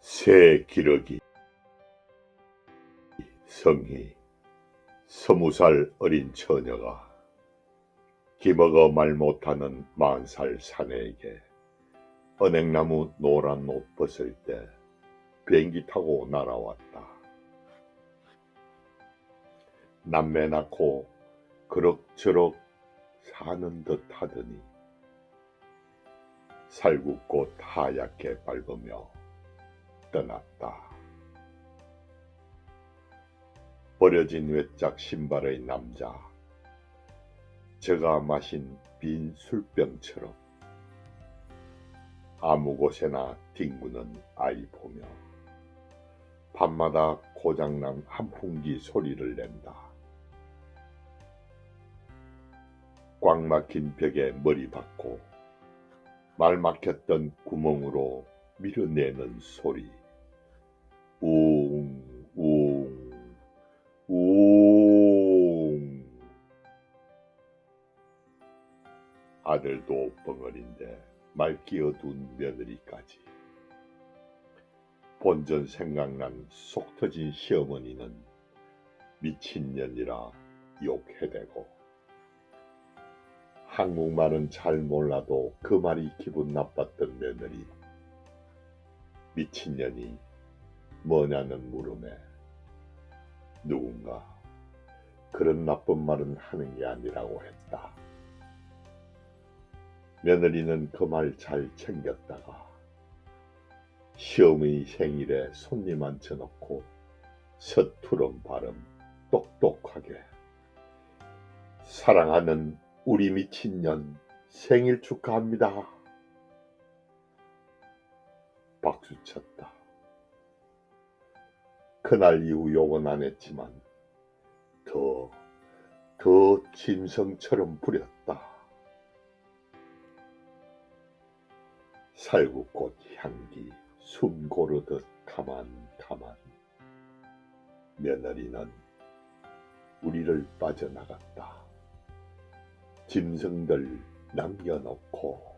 새 기러기 성희 스무 살 어린 처녀가 기먹어 말 못하는 마흔 살 사내에게 은행나무 노란 옷 벗을 때 비행기 타고 날아왔다. 남매 낳고 그럭저럭 사는 듯 하더니 살구꽃 하얗게 밟으며 떠났다. 버려진 외짝 신발의 남자. 제가 마신 빈 술병처럼 아무 곳에나 뒹구는 아이 보며 밤마다 고장난 한풍기 소리를 낸다. 꽉 막힌 벽에 머리 박고 말 막혔던 구멍으로 밀어내는 소리. 웅, 웅, 웅. 아들도 벙어린데 말 끼어둔 며느리까지. 본전 생각난 속 터진 시어머니는 미친년이라 욕해대고 한국말은 잘 몰라도 그 말이 기분 나빴던 며느리 미친년이 뭐냐는 물음에 누군가 그런 나쁜 말은 하는 게 아니라고 했다. 며느리는 그 말 잘 챙겼다가 시어머니 생일에 손님 앉혀놓고 서투른 발음 똑똑하게 사랑하는 우리 미친년 생일 축하합니다. 박수 쳤다. 그날 이후 욕은 안 했지만 더, 더 짐승처럼 부렸다. 살구꽃 향기 숨 고르듯 가만 가만 며느리는 우리를 빠져나갔다. 짐승들 남겨놓고